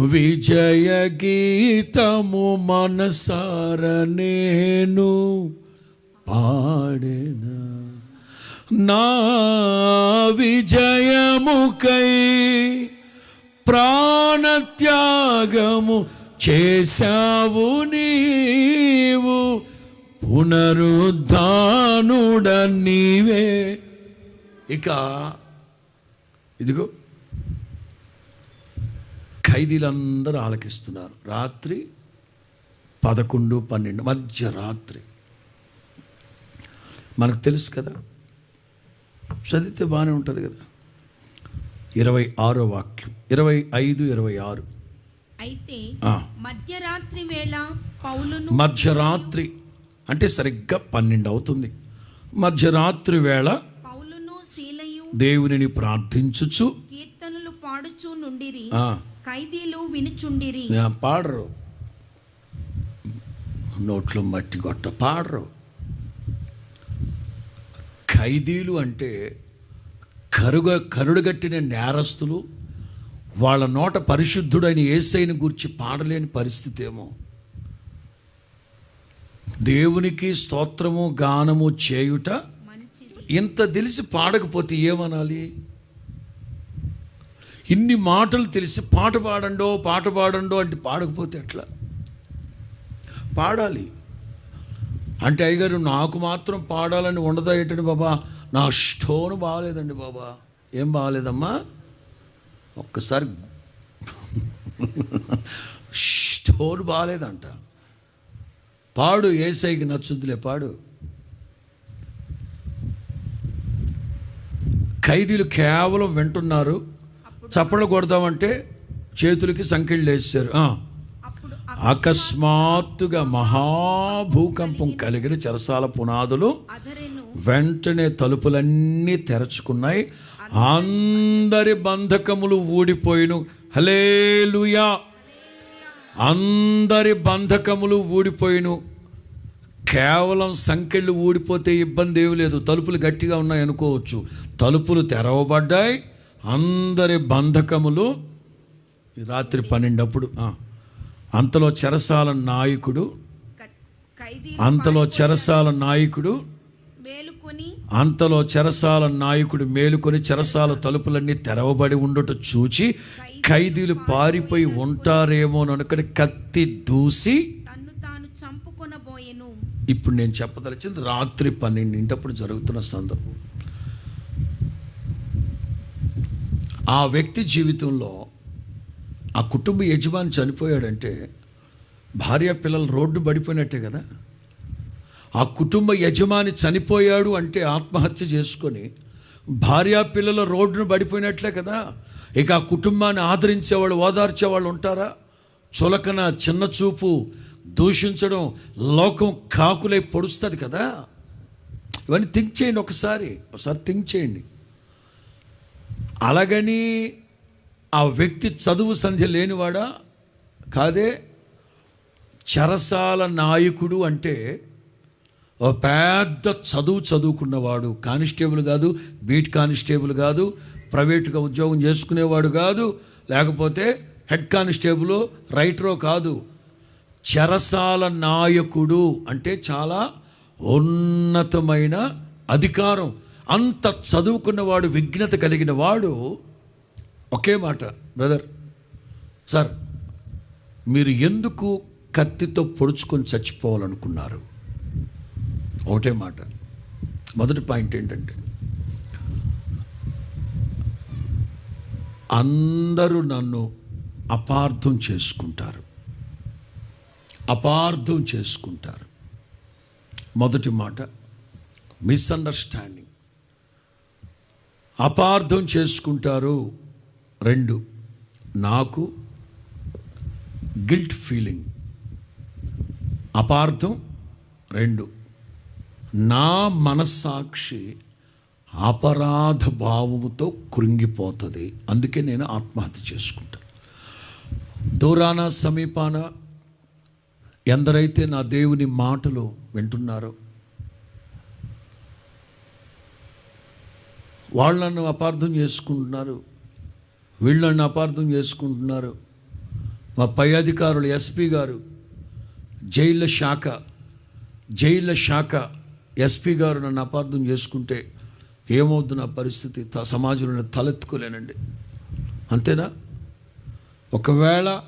విజయ గీతము మనసార నేను పాడేదా నా విజయముకై ప్రాణత్యాగము చేశావు నీవు. పునరుద్ధానుడ నీవే. ఇక ఇదిగో ఖైదీలందరూ ఆలకిస్తున్నారు. రాత్రి పదకొండు పన్నెండు మధ్యరాత్రి మనకు తెలుసు కదా చదివితే బాగానే ఉంటుంది కదా. ఇరవై ఆరో వాక్యం. ఇరవై ఐదు ఇరవై ఆరు. అయితే. మధ్యరాత్రి వేళ పౌలును మధ్యరాత్రి అంటే సరిగ్గా పన్నెండు అవుతుంది. మధ్యరాత్రి వేళ పౌలును శీలయు దేవునిని ప్రార్థించుచు కీర్తనలు పాడుచూ నుండిరి. ఖైదీలు వినుచుండిరి. పాడరు. నోట్లో మట్టి కొట్ట పాడరు. ఖైదీలు అంటే కరుగ కరుడుగట్టిన నేరస్తులు వాళ్ళ నోట పరిశుద్ధుడైన ఏసైని గురించి పాడలేని పరిస్థితి ఏమో దేవునికి స్తోత్రము గానము చేయుట ఇంత తెలిసి పాడకపోతే ఏమనాలి? ఇన్ని మాటలు తెలిసి పాట పాడండో పాట పాడండో అంటే పాడకపోతే ఎట్లా? పాడాలి. అంటే అయ్యగారు నాకు మాత్రం పాడాలని ఉండదా ఏంటండి బాబా? నా స్టోన్ బాగాలేదండి బాబా. ఏం బాగాలేదమ్మా? ఒక్కసారి స్టోన్ బాగాలేదంట. పాడు ఏసైకి నచ్చుద్దులే పాడు. ఖైదీలు కేవలం వింటున్నారు. చప్పట్లు కొడదామంటే చేతులకి సంఖ్యలు వేసారు అకస్మాత్తుగా మహాభూకంపం కలిగిన చెరసాల పునాదులు వెంటనే తలుపులన్నీ తెరుచుకున్నాయి. అందరి బంధకములు ఊడిపోయిను. హలేలుయా అందరి బంధకములు ఊడిపోయిను. కేవలం సంఖ్యలు ఊడిపోతే ఇబ్బంది ఏమి లేదు. తలుపులు గట్టిగా ఉన్నాయి అనుకోవచ్చు తలుపులు తెరవబడ్డాయి. అందరి బంధకములు రాత్రి పన్నెండప్పుడు. అంతలో చెరసాల నాయకుడు అంతలో చెరసాల నాయకుడు అంతలో చెరసాల నాయకుడు మేలుకొని చెరసాల తలుపులన్నీ తెరవబడి ఉండుట చూచి ఖైదీలు పారిపోయి ఉంటారేమో అనుకుని కత్తి దూసి ఇప్పుడు నేను చెప్పదలిచింది రాత్రి పన్నెండింటప్పుడు జరుగుతున్న సందర్భం ఆ వ్యక్తి జీవితంలో ఆ కుటుంబ యజమాని చనిపోయాడంటే భార్య పిల్లలు రోడ్డు పడిపోయినట్టే కదా? ఆ కుటుంబ యజమాని చనిపోయాడు అంటే ఆత్మహత్య చేసుకొని భార్యా పిల్లల రోడ్డును పడిపోయినట్లే కదా? ఇక ఆ కుటుంబాన్ని ఆదరించేవాళ్ళు ఓదార్చేవాళ్ళు ఉంటారా? చులకన చిన్న చూపు దూషించడం లోకం కాకులై పొడుస్తుంది కదా? ఇవన్నీ థింక్ చేయండి ఒకసారి ఒకసారి థింక్ చేయండి. అలాగని ఆ వ్యక్తి చదువు సంధ్య లేనివాడా? కాదే చరసాల నాయకుడు అంటే ఓ పెద్ద చదువు చదువుకున్నవాడు కానిస్టేబుల్ కాదు బీట్ కానిస్టేబుల్ కాదు ప్రైవేటుగా ఉద్యోగం చేసుకునేవాడు కాదు లేకపోతే హెడ్ కానిస్టేబుల్ రైటరో కాదు. చెరసాల నాయకుడు అంటే చాలా ఉన్నతమైన అధికారం. అంత చదువుకున్నవాడు విఘ్నత కలిగిన వాడు ఒకే మాట బ్రదర్ సార్ మీరు ఎందుకు కత్తితో పొడుచుకొని చచ్చిపోవాలనుకున్నారు? ఒకటే మాట. మొదటి పాయింట్ ఏంటంటే అందరూ నన్ను అపార్థం చేసుకుంటారు. అపార్థం చేసుకుంటారు. మొదటి మాట మిస్అండర్స్టాండింగ్. అపార్థం చేసుకుంటారు రెండు నాకు గిల్ట్ ఫీలింగ్ అపార్థం రెండు నా మనస్సాక్షి అపరాధ భావముతో కృంగిపోతుంది. అందుకే నేను ఆత్మహత్య చేసుకుంటాను దూరాన సమీపాన ఎందరైతే నా దేవుని మాటలు వింటున్నారో వాళ్ళు నన్ను అపార్థం చేసుకుంటున్నారు. వీళ్ళు నన్ను అపార్థం చేసుకుంటున్నారు. మా పై అధికారులు ఎస్పీ గారు జైళ్ళ శాఖ జైళ్ళ శాఖ ఎస్పీ గారు నన్ను అపార్థం చేసుకుంటే ఏమవుతున్న నా పరిస్థితి? త- సమాజంలో తలెత్తుకోలేనండి. అంతేనా? ఒకవేళ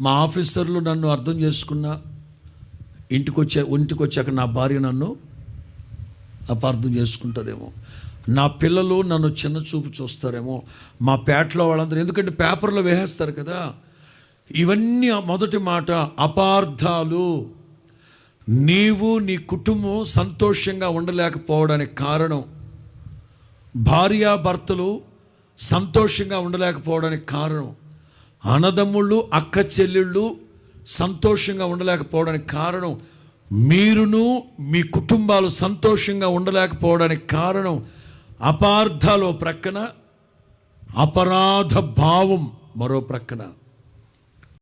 మా ఆఫీసర్లు నన్ను అర్థం చేసుకున్న ఇంటికి వచ్చే ఇంటికి వచ్చాక నా భార్య నన్ను అపార్థం చేసుకుంటుందేమో. నా పిల్లలు నన్ను చిన్న చూపు చూస్తారేమో. మా పేటలో వాళ్ళందరూ ఎందుకంటే పేపర్లో వేసేస్తారు కదా. ఇవన్నీ మొదటి మాట అపార్థాలు. నీవు నీ కుటుంబం సంతోషంగా ఉండలేకపోవడానికి కారణం భార్యాభర్తలు సంతోషంగా ఉండలేకపోవడానికి కారణం అన్నదమ్ముళ్ళు అక్క చెల్లెళ్ళు సంతోషంగా ఉండలేకపోవడానికి కారణం మీరును మీ కుటుంబాలు సంతోషంగా ఉండలేకపోవడానికి కారణం అపార్థాలు ప్రక్కన అపరాధ భావం మరో ప్రక్కన.